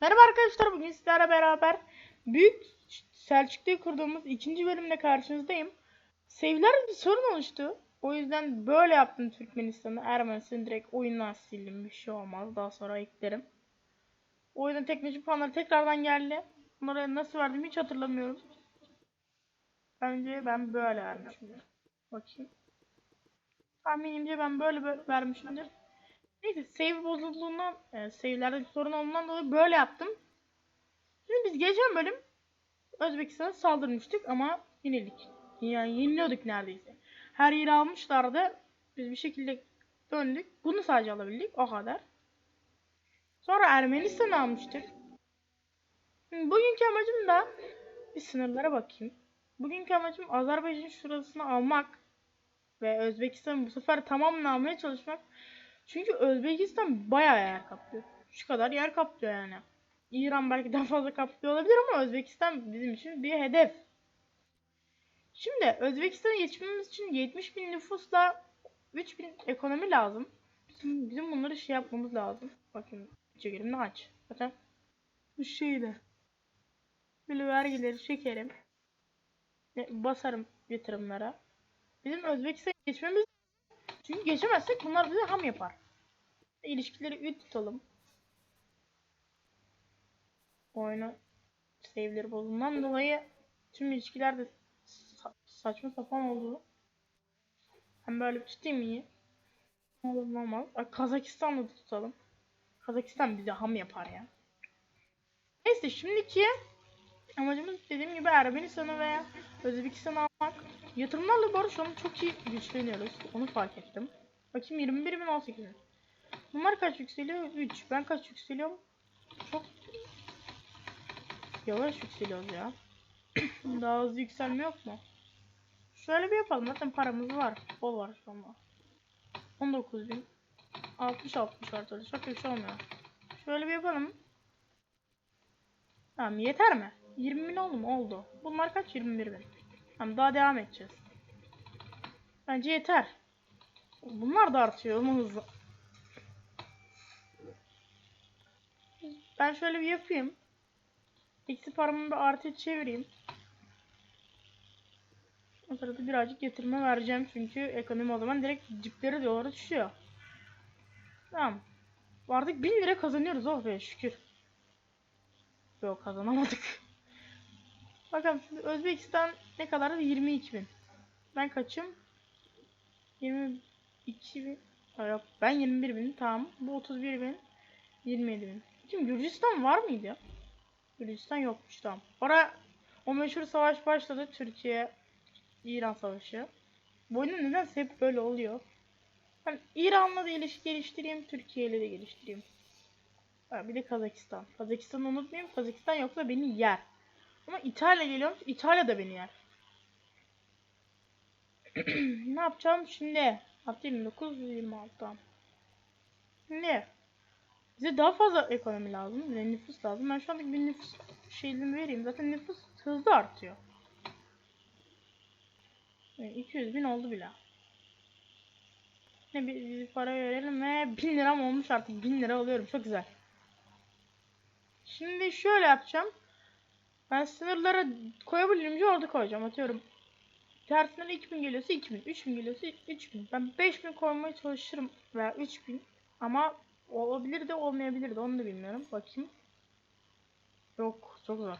Merhaba arkadaşlar bugün sizlerle beraber Büyük Selçuklu'yu kurduğumuz ikinci bölümle karşınızdayım. Save'lerde bir sorun oluştu. O yüzden böyle yaptım Türkmenistan'ı. Ermenistan'ı direkt oyundan sildim. Bir şey olmaz. Daha sonra eklerim. O yüzden teknoloji puanları tekrardan geldi. Bunları nasıl verdim hiç hatırlamıyorum. Bence ben böyle vermişimdir. Bakayım. Tahminimce ben böyle vermişimdir. Neyse save bozulduğundan, e, save'lerde sorun olduğundan dolayı böyle yaptım. Şimdi biz geçen bölüm Özbekistan'a saldırmıştık ama yenildik. Yani yeniliyorduk neredeyse. Her yeri almışlardı. Biz bir şekilde döndük. Bunu sadece alabildik. O kadar. Sonra Ermenistan'ı almıştık. Bugünkü amacım da bir sınırlara bakayım. Bugünkü amacım Azerbaycan şurasını almak ve Özbekistan'ı bu sefer tamamını almaya çalışmak. Çünkü Özbekistan bayağı yer kaplıyor. Şu kadar yer kaplıyor yani. İran belki daha fazla kaplıyor olabilir ama Özbekistan bizim için bir hedef. Şimdi Özbekistan'a geçmemiz için 70 bin nüfusla 3 bin ekonomi lazım. Bizim, bizim bunları şey yapmamız lazım. Bakın çekelim aç. Zaten bu şeyde. Böyle vergileri çekerim. Ve Basarım yatırımlara. Bizim Özbekistan'a geçmemiz çünkü geçemezsek bunlar bize ham yapar. İlişkileri üt tutalım. Oyunu save'leri bozulduğundan dolayı tüm ilişkiler de sa- saçma sapan oldu. Hem böyle tutayım iyi. Olur olmaz. Kazakistan'da da tutalım. Kazakistan bize ham yapar ya. Neyse şimdiki amacımız dediğim gibi Ermenistan'ı veya Özbekistan'ı Yatırımlarla barış şu an çok iyi güçleniyoruz. Onu fark ettim. Bakayım 21 bin 18 bin. Bunlar kaç yükseliyor? 3. Ben kaç yükseliyorum? Çok yavaş yükseliyoruz ya. Daha hızlı yükselme yok mu? Şöyle bir yapalım. Zaten paramız var. Bol var şu anda. 19 bin. 60 60 var tabii. Çok bir şey olmuyor. Şöyle bir yapalım. Tamam yeter mi? 20 bin oldu mu? Oldu. Bunlar kaç? 21 bin. Tamam daha devam edeceğiz. Bence yeter. Bunlar da artıyor ama hızlı. Ben şöyle bir yapayım. Eksi paramı bir artıya çevireyim. O sırada birazcık getirme vereceğim çünkü ekonomi o zaman direkt cipleri dolara düşüyor. Tamam. Artık 1000 lira kazanıyoruz oh be şükür. Yok kazanamadık. Bakalım şimdi Özbekistan ne kadardı? 22 bin. Ben kaçım? 22 bin. Yok ben 21 bin tamam. Bu 31 bin. 27 bin. Şimdi Gürcistan var mıydı ya? Gürcistan yokmuş tamam. Ora o meşhur savaş başladı. Türkiye İran savaşı. Bu oyunda nedense hep böyle oluyor. Ben İran'la da ilişki geliştireyim. Türkiye ile de geliştireyim. Bir de Kazakistan. Kazakistan'ı unutmayayım. Kazakistan yoksa beni yer. Ama İtalya geliyormuş. İtalya da beni yer. ne yapacağım şimdi? Hafta 29 26 tamam. Şimdi bize daha fazla ekonomi lazım. Bize nüfus lazım. Ben şu andaki bir nüfus şeyini vereyim. Zaten nüfus hızlı artıyor. Evet, 200 bin oldu bile. Ne bir, bir para verelim ve 1000 liram olmuş artık. 1000 lira alıyorum. Çok güzel. Şimdi şöyle yapacağım. Ben sınırlara koyabildiğimce orada koyacağım. Atıyorum. Tersinden 2000 geliyorsa 2000. 3000 geliyorsa 3000. Ben 5000 koymaya çalışırım. Veya 3000. Ama olabilir de olmayabilir de onu da bilmiyorum. Bakayım. Yok. Çok zor.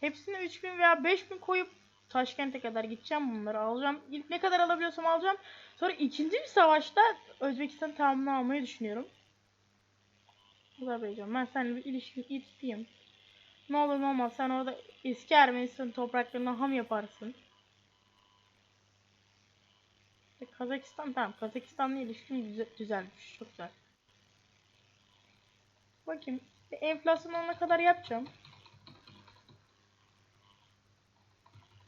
Hepsine 3000 veya 5000 koyup Taşkent'e kadar gideceğim bunları alacağım. İlk ne kadar alabiliyorsam alacağım. Sonra ikinci bir savaşta Özbekistan tamamını almayı düşünüyorum. Azerbaycan ben seninle bir ilişki isteyeyim. Ne olur ne olmaz sen orada eski Ermenistan topraklarına ham yaparsın. İşte Kazakistan tamam Kazakistan'la ilişkim güzel, düzelmiş çok güzel. Bakayım bir enflasyon olana kadar yapacağım.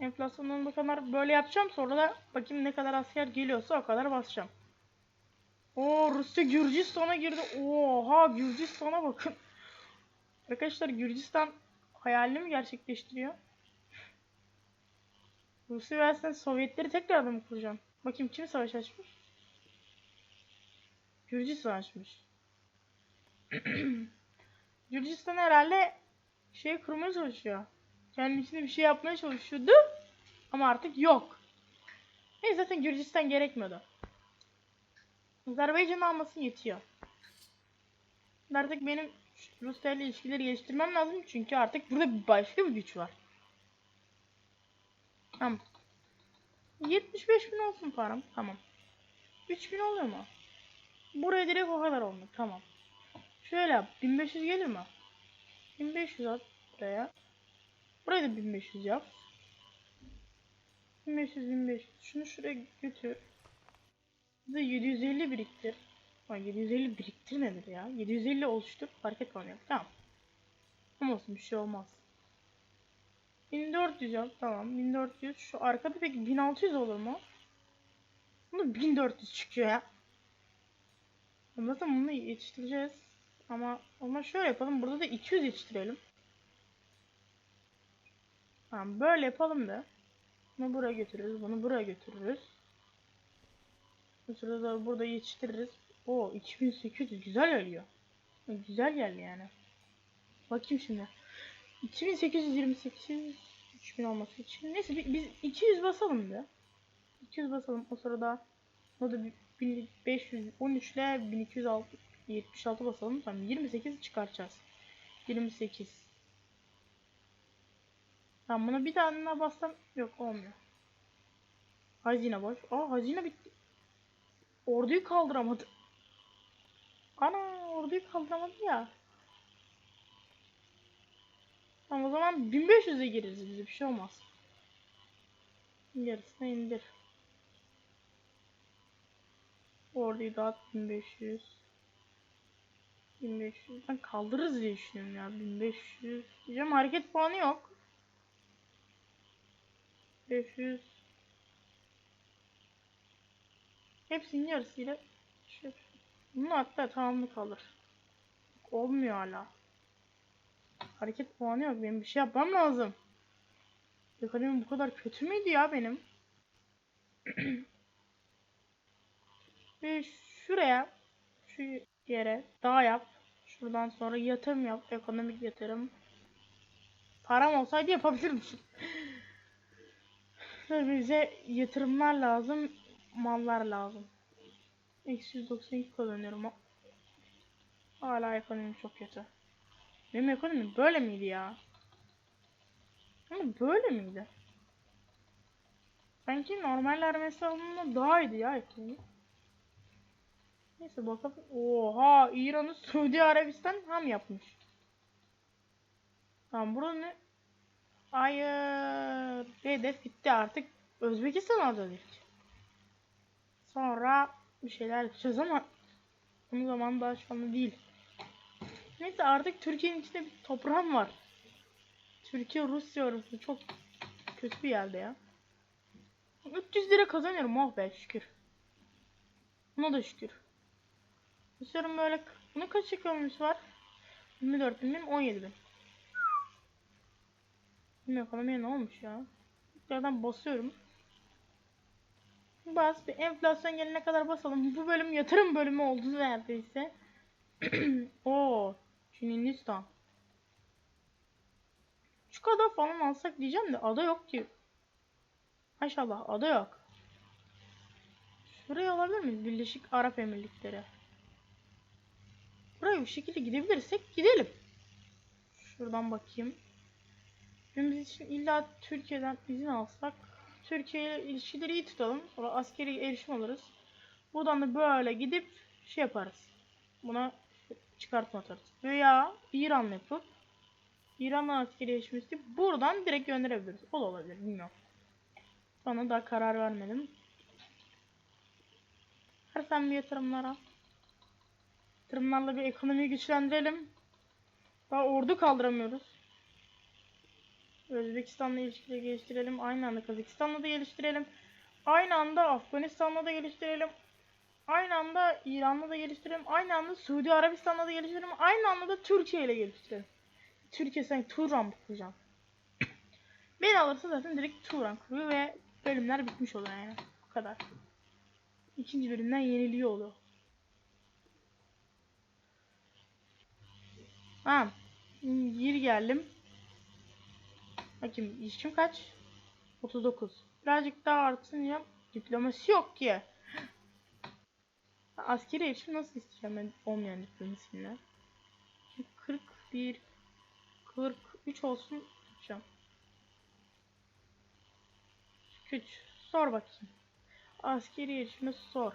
Enflasyon olana kadar böyle yapacağım sonra da bakayım ne kadar asker geliyorsa o kadar basacağım. Oo Rusya Gürcistan'a girdi. Oha Gürcistan'a bakın. Arkadaşlar Gürcistan hayalini mi gerçekleştiriyor? Rusya versen Sovyetleri tekrardan mı kuracağım? Bakayım kim savaş açmış? Gürcistan açmış. Gürcistan herhalde şey kurmaya çalışıyor. Kendisine bir şey yapmaya çalışıyordu. Ama artık yok. Neyse zaten Gürcistan gerekmiyordu. Azerbaycan alması yetiyor. Artık benim Rusya ile ilişkileri geliştirmem lazım çünkü artık burada başka bir güç var. Tamam. 75 bin olsun param. Tamam. 3000 oluyor mu? Buraya direkt o kadar olmuş. Tamam. Şöyle yap. 1500 gelir mi? 1500 at buraya. Buraya da 1500 yap. 1500 1500. Şunu şuraya götür. Bize 750 biriktir. Lan 750 biriktir nedir ya? 750 oluştur. Fark etmem yok. Tamam. Ama olsun bir şey olmaz. 1400 yap. Tamam. 1400. Şu arkada peki 1600 olur mu? Bunu 1400 çıkıyor ya. Zaten bunu yetiştireceğiz. Ama ama şöyle yapalım. Burada da 200 yetiştirelim. Tamam böyle yapalım da. Bunu buraya götürürüz. Bunu buraya götürürüz. Bu sırada da burada yetiştiririz. O 2800 güzel geliyor. Güzel geldi yani. Bakayım şimdi. 2828 3000 olması için. Neyse bi- biz 200 basalım da. 200 basalım. O sırada o da 1513 ile 1276 basalım. Tamam 28 çıkartacağız. 28. Tamam buna bir tane daha bassam yok olmuyor. Hazine boş. Aa hazine bitti. Orduyu kaldıramadı. Ana orduyu kaldıramadı ya. Tamam o zaman 1500'e gireriz bize bir şey olmaz. Yarısına indir. Orduyu dağıt 1500. 1500. Ben kaldırırız diye düşünüyorum ya 1500. Diyeceğim hareket puanı yok. 500. Hepsinin yarısıyla. Bunu hatta tamamını kalır. Olmuyor hala. Hareket puanı yok. Benim bir şey yapmam lazım. Ekonomim bu kadar kötü müydü ya benim? Ve şuraya şu yere dağ yap. Şuradan sonra yatırım yap. Ekonomik yatırım. Param olsaydı yapabilirdim. Bize yatırımlar lazım. Mallar lazım. Eksi 192 kazanıyorum. Hala ekonomim çok kötü. Benim ekonomim böyle miydi ya? Ama böyle miydi? Sanki normaller mesela daha iyiydi ya ekonomi. Neyse bakalım. Oha İran'ı Suudi Arabistan ham yapmış. Tamam burada ne? Hayır. Hedef bitti artık. Özbekistan alacağız ilk. Sonra bir şeyler yapacağız ama onun zaman daha şu anda değil. Neyse artık Türkiye'nin içinde bir toprağım var. Türkiye Rusya arası çok kötü bir yerde ya. 300 lira kazanıyorum oh be şükür. Buna da şükür. Düşünüyorum böyle bunun kaç ekonomisi var? 24 bin benim 17 bin. Benim ekonomiye ne olmuş ya? Tekrardan basıyorum. Bas bir enflasyon gelene kadar basalım. Bu bölüm yatırım bölümü oldu neredeyse. Oo, Çin Hindistan. Şu kadar falan alsak diyeceğim de ada yok ki. Maşallah ada yok. Şuraya alabilir miyiz? Birleşik Arap Emirlikleri. Buraya bir şekilde gidebilirsek gidelim. Şuradan bakayım. Biz için illa Türkiye'den izin alsak Türkiye ile ilişkileri iyi tutalım. Sonra askeri erişim alırız. Buradan da böyle gidip şey yaparız. Buna çıkartma atarız. Veya İran'la yapıp İran'la askeri erişim isteyip buradan direkt gönderebiliriz. O da olabilir bilmiyorum. Sonra daha karar vermedim. Her sen bir yatırımlara. Yatırımlarla bir ekonomiyi güçlendirelim. Daha ordu kaldıramıyoruz. Özbekistan'la ilişkileri geliştirelim. Aynı anda Kazakistan'la da geliştirelim. Aynı anda Afganistan'la da geliştirelim. Aynı anda İran'la da geliştirelim. Aynı anda Suudi Arabistan'la da geliştirelim. Aynı anda da Türkiye ile geliştirelim. Türkiye sen Turan kuracağım. Beni alırsa zaten direkt Turan kuruyor ve bölümler bitmiş oluyor yani. Bu kadar. İkinci bölümden yeniliyor oluyor. Ha. Geri geldim. Bakayım ilişkim kaç? 39. Birazcık daha artsın ya. Diploması yok ki. Askeri erişim nasıl isteyeceğim ben olmayan diplomasıyla? 41 43 olsun yapacağım. 43 sor bakayım. Askeri erişime sor.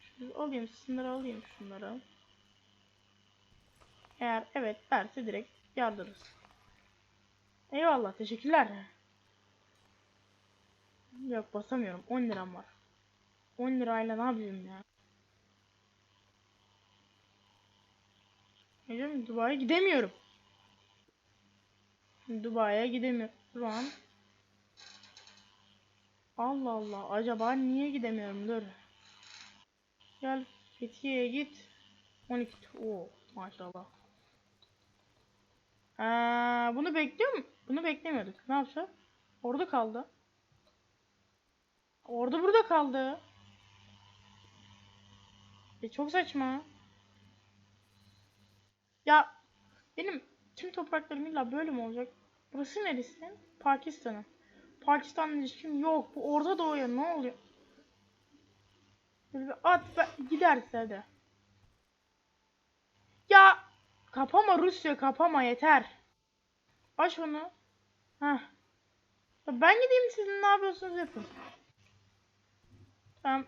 Şunu alayım sınırı alayım şunları. Eğer evet derse direkt yardırırız. Eyvallah teşekkürler. Yok basamıyorum 10 liram var. 10 lirayla ne yapayım ya? Hocam Dubai'ye gidemiyorum. Dubai'ye gidemiyorum şu an. Allah Allah. Acaba niye gidemiyorum? Dur. Gel Fethiye'ye git. 12. Oo maşallah. Ee, bunu bekliyor mu? Bunu beklemiyorduk. Ne yapacağız? Orada kaldı. Orada burada kaldı. E çok saçma. Ya benim tüm topraklarım illa böyle mi olacak? Burası neresi? Pakistan'ın. Pakistan'la ilişkim yok. Bu Orta Doğu'ya ne oluyor? Böyle bir at giderse hadi. Kapama Rusya kapama yeter. Aç onu. Heh. Ben gideyim sizin ne yapıyorsunuz yapın. Tamam.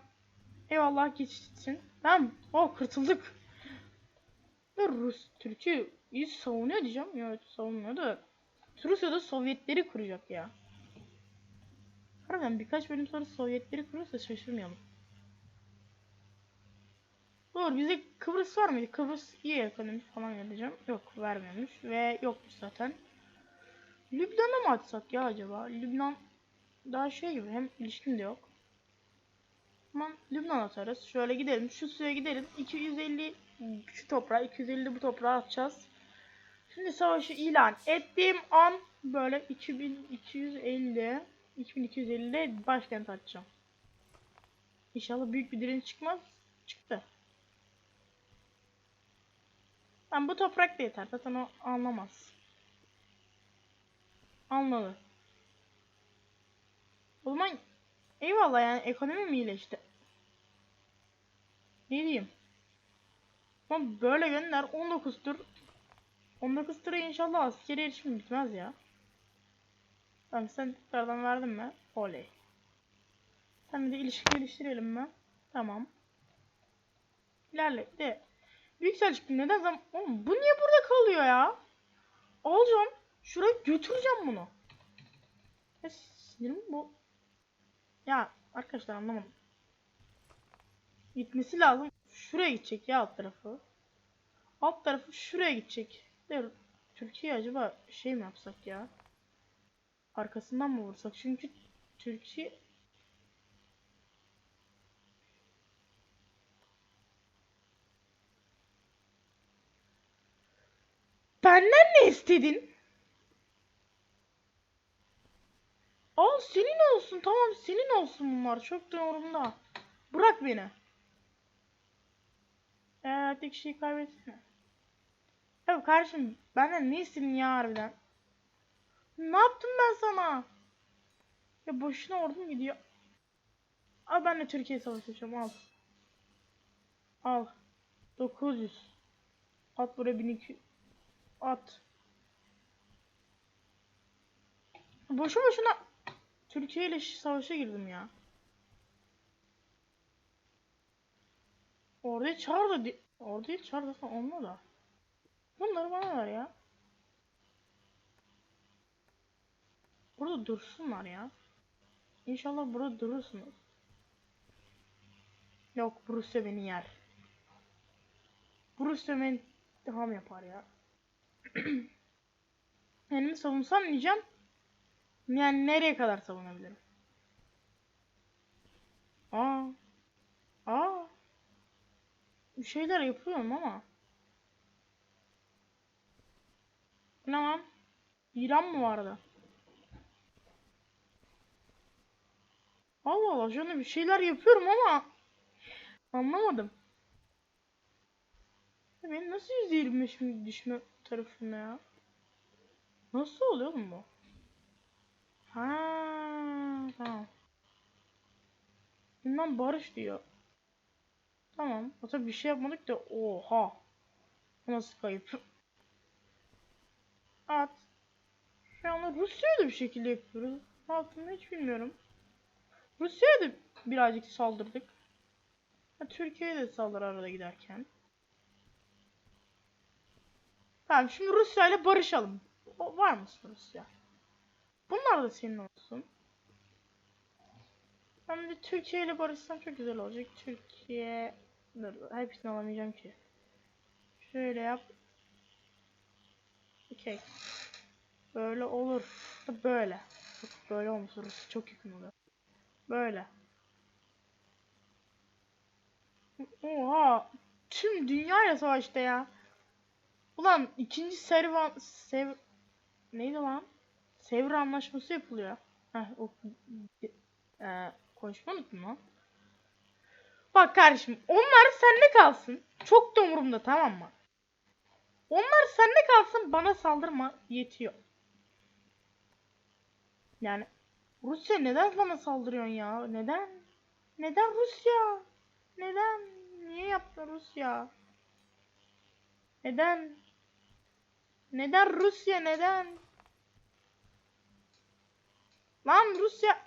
Eyvallah geçitsin. Tamam. Oh kurtulduk. Ve Rus, Türkiye iyi savunuyor diyeceğim. Ya, savunmuyor da. Rusya da Sovyetleri kuracak ya. Harbiden birkaç bölüm sonra Sovyetleri kurursa şaşırmayalım. Doğru bize Kıbrıs var mıydı? Kıbrıs iyi ekonomi falan vereceğim. Yok vermiyormuş ve yokmuş zaten. Lübnan'a mı atsak ya acaba? Lübnan daha şey gibi hem ilişkim de yok. Aman Lübnan atarız. Şöyle gidelim. Şu suya gidelim. 250 şu toprağa 250 bu toprağa atacağız. Şimdi savaşı ilan ettiğim an böyle 2250 2250'de başkent açacağım. İnşallah büyük bir direnç çıkmaz. Çıktı. Ben bu toprak da yeter. Zaten o anlamaz. Anladı. O zaman eyvallah yani ekonomi mi iyileşti? Ne diyeyim? Ama böyle gönder 19 tur 19 tura inşallah askeri erişim bitmez ya. Tamam sen tekrardan verdin mi? Oley. Sen bir de ilişki geliştirelim mi? Tamam. İlerle. De. Büyük Selçuk neden zam... Oğlum bu niye burada kalıyor ya? Alacağım. Şuraya götüreceğim bunu. Ya sinirim bu. Ya arkadaşlar anlamadım. Gitmesi lazım. Şuraya gidecek ya alt tarafı. Alt tarafı şuraya gidecek. De, Türkiye acaba şey mi yapsak ya? Arkasından mı vursak? Çünkü Türkiye Benden ne istedin? Al senin olsun tamam senin olsun bunlar çok da umurumda. Bırak beni. Eee tek şeyi kaybetsene. Ya kardeşim benden ne istedin ya harbiden? Ne yaptım ben sana? Ya boşuna ordum gidiyor. Al ben de Türkiye savaşacağım al. Al. 900. At buraya 1200. At. Boşu boşuna Türkiye ile savaşa girdim ya. Orada çağır da orada çağır da olma da. Bunları bana ver ya. Burada dursunlar ya. İnşallah burada durursunuz. Yok Rusya beni yer. Rusya beni devam yapar ya. Kendimi savunsam diyeceğim. Yani nereye kadar savunabilirim? Aa. Aa. Bir şeyler yapıyorum ama. Ne? İran mı vardı? Allah Allah şöyle bir şeyler yapıyorum ama anlamadım. Benim nasıl %25 düşme tarafında ya? Nasıl oluyor bu? Ha, tamam. Bundan barış diyor. Tamam. O tabi bir şey yapmadık da oha. Nasıl kayıp? At. Şu anda Rusya'ya da bir şekilde yapıyoruz. Ne yaptığını hiç bilmiyorum. Rusya'ya da birazcık saldırdık. Türkiye'ye de saldırı arada giderken. Tamam şimdi Rusya ile barışalım. O, var mısın Rusya? Bunlar da senin olsun. Ben de Türkiye ile barışsam çok güzel olacak. Türkiye... Dur, hepsini alamayacağım ki. Şöyle yap. Okey. Böyle olur. Böyle. Böyle olmuş orası. Çok yakın oluyor. Böyle. Oha. Tüm dünyayla savaşta ya. Ulan ikinci servan sev neydi lan? Sevr anlaşması yapılıyor. Heh, o e, konuşma unuttum lan. Bak kardeşim onlar sende kalsın. Çok da umurumda tamam mı? Onlar sende kalsın bana saldırma yetiyor. Yani Rusya neden bana saldırıyorsun ya? Neden? Neden Rusya? Neden? Niye yaptın Rusya? Neden? Neden Rusya neden? Lan Rusya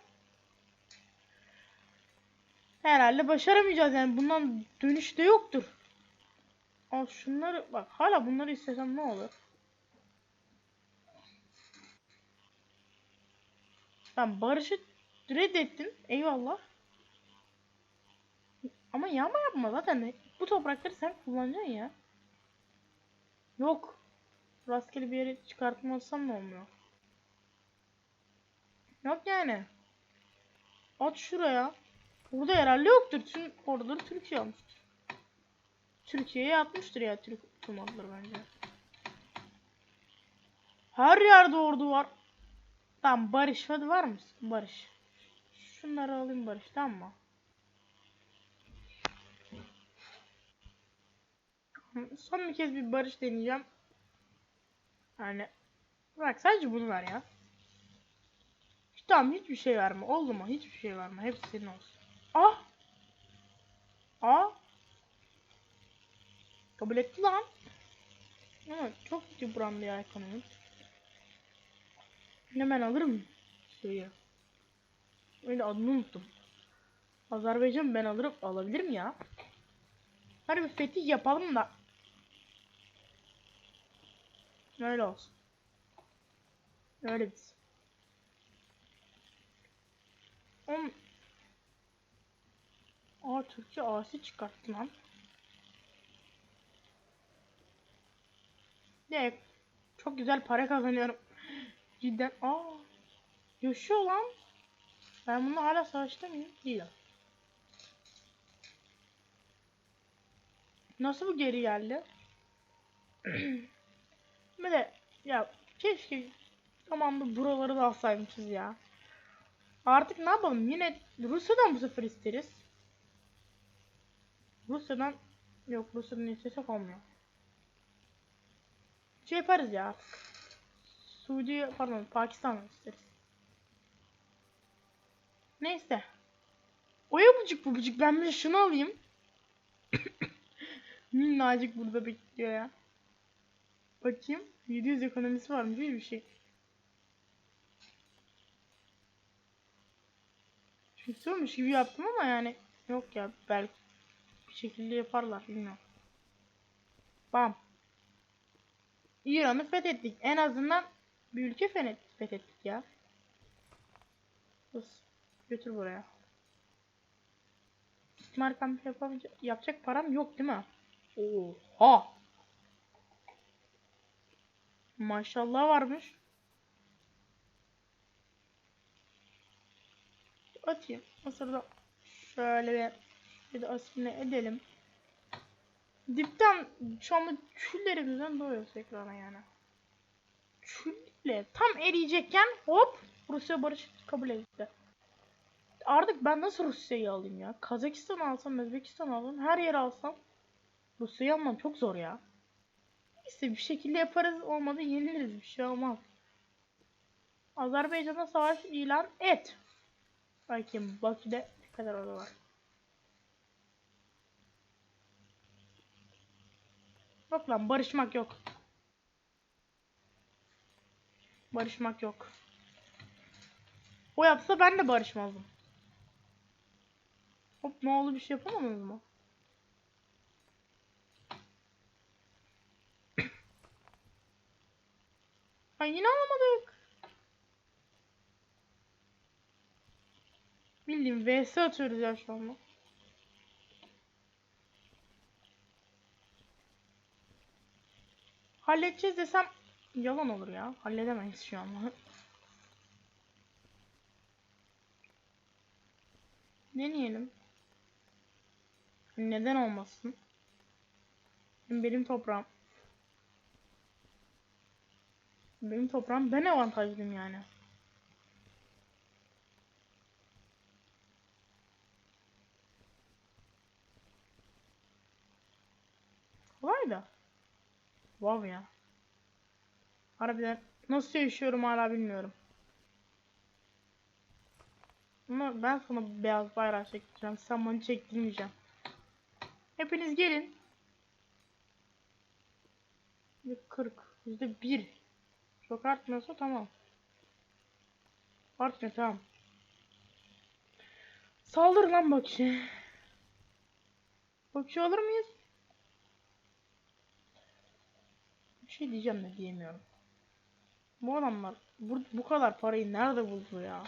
Herhalde başaramayacağız yani bundan dönüş de yoktur. Al şunları bak hala bunları istesem ne olur? Ben barışı reddettin. Eyvallah. Ama yağma yapma zaten. Bu toprakları sen kullanacaksın ya. Yok. Rastgele bir yere çıkartmazsam ne olmuyor? Yok yani. At şuraya. Burada herhalde yoktur. Tüm orduları Türkiye almıştır. Türkiye'ye atmıştır ya Türk tüm orduları bence. Her yerde ordu var. Tamam Barış hadi var mısın? Barış. Şunları alayım Barış tamam mı? Son bir kez bir barış deneyeceğim. Yani bak sadece bunu ver ya. Tamam hiçbir şey verme. Oldu mu? Hiçbir şey verme. Hepsi senin olsun. Ah! Ah! Kabul etti lan. Ama çok kötü burandı ya ekonomi. Hemen alırım şeyi. Öyle adını unuttum. Azerbaycan ben alırım alabilirim ya. Hadi bir fetih yapalım da. Öyle olsun. Öyle biz. Oğlum. Aa Türkçe asi çıkarttı lan. De çok güzel para kazanıyorum. Cidden. Aa. Yaşıyor lan. Ben bununla hala savaşta mıyım? Değilim. Nasıl bu geri geldi? De ya keşke tamam buraları da alsaymışız ya. Artık ne yapalım? Yine Rusya'dan bu sefer isteriz. Rusya'dan yok Rusya'dan istesek olmuyor. Şey yaparız ya. Suudi pardon Pakistan'dan isteriz. Neyse. Oya bucuk bu bucuk ben bir şunu alayım. Minnacık burada bekliyor ya. Bakayım. 700 ekonomisi var mı değil bir şey. Istiyormuş gibi yaptım ama yani yok ya belki bir şekilde yaparlar bilmiyorum. Bam. İran'ı fethettik. En azından bir ülke fethettik ya. Sus. Götür buraya. İstimar kampı yapacak param yok değil mi? Oha. Maşallah varmış. Atayım. O sırada şöyle bir, bir de asimile edelim. Dipten şu anda küllerimizden doğuyoruz ekrana yani. Külle tam eriyecekken hop Rusya barış kabul etti. Artık ben nasıl Rusya'yı alayım ya? Kazakistan alsam, Özbekistan alsam, her yeri alsam Rusya'yı almam çok zor ya. Neyse bir şekilde yaparız olmadı yeniliriz bir şey olmaz. Azerbaycan'a savaş ilan et. Bakayım Bakü'de ne kadar orada var. Yok lan barışmak yok. Barışmak yok. O yapsa ben de barışmazdım. Hop ne oldu bir şey yapamadınız mı? Ay yine alamadık. Bildiğim vs atıyoruz ya şu anda. Halledeceğiz desem yalan olur ya. Halledemeyiz şu anda. Deneyelim. Neden olmasın? Benim toprağım. Benim toprağım ben avantajlıyım yani. Kolay da. Wow ya. Harbiden nasıl yaşıyorum hala bilmiyorum. Ama ben sana beyaz bayrağı çektireceğim. Sen bana çektirmeyeceksin. Hepiniz gelin. Bir 40. Yüzde bir. Çok artmıyorsa tamam. Artmıyor tamam. Saldır lan Bakşi. Bakşi alır mıyız? Bir şey diyeceğim de diyemiyorum. Bu adamlar bu, bu kadar parayı nerede buldu ya?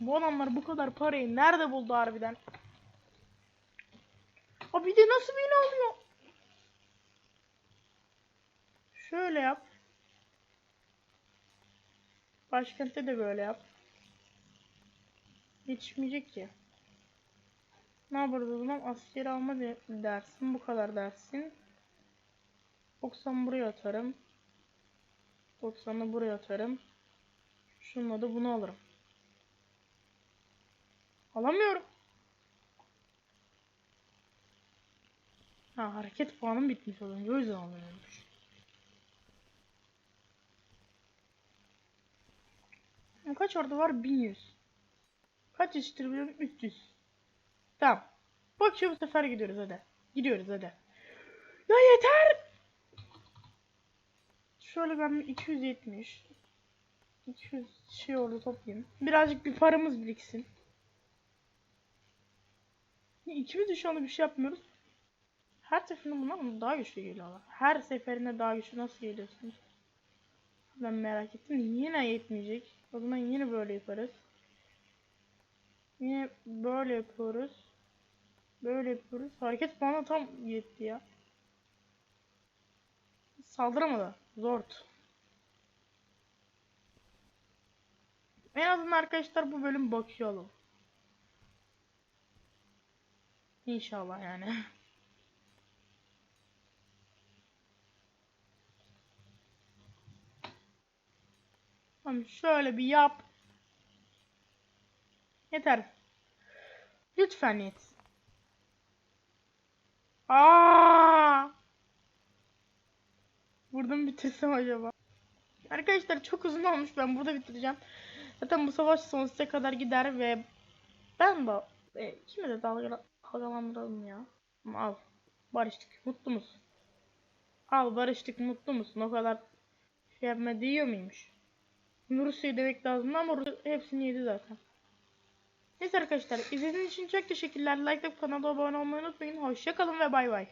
Bu adamlar bu kadar parayı nerede buldu harbiden? Abi de nasıl beni alıyor? Şöyle yap. Başkentte de böyle yap. Yetişmeyecek ki. Ne yaparız o zaman? Askeri alma de- dersin. Bu kadar dersin. 90 buraya atarım. 90'ı buraya atarım. Şununla da bunu alırım. Alamıyorum. Ha hareket puanım bitmiş o zaman. O yüzden alamıyormuş. Ha, Kaç orada var? 1100. Kaç yetiştirebiliyorum? 300. Tamam. Bak şu bu sefer gidiyoruz hadi. Gidiyoruz hadi. Ya yeter! Şöyle ben bir 270 200 şey orada toplayayım. Birazcık bir paramız biriksin. İkimiz de şu anda bir şey yapmıyoruz. Her seferinde bunlar daha güçlü geliyorlar. Her seferinde daha güçlü nasıl geliyorsunuz? Ben merak ettim. Yine yetmeyecek. O zaman yine böyle yaparız. Yine böyle yapıyoruz. Böyle yapıyoruz. Hareket bana tam yetti ya. Saldıramadı. Zort. En azından arkadaşlar bu bölüm bakıyalım. İnşallah yani. Tamam şöyle bir yap. Yeter. Lütfen yet. Aa! Burada mı bitirsem acaba? Arkadaşlar çok uzun olmuş. Ben burada bitireceğim. Zaten bu savaş sonsuza kadar gider ve ben de e, kime de dalga dalgalandıralım ya. Al. Barıştık. Mutlu musun? Al barıştık. Mutlu musun? O kadar şey yapma diyor muymuş? Rusya'yı demek lazım ama Rusya hepsini yedi zaten. Neyse arkadaşlar izlediğiniz için çok teşekkürler. Like ve kanala abone olmayı unutmayın. Hoşçakalın ve bay bay.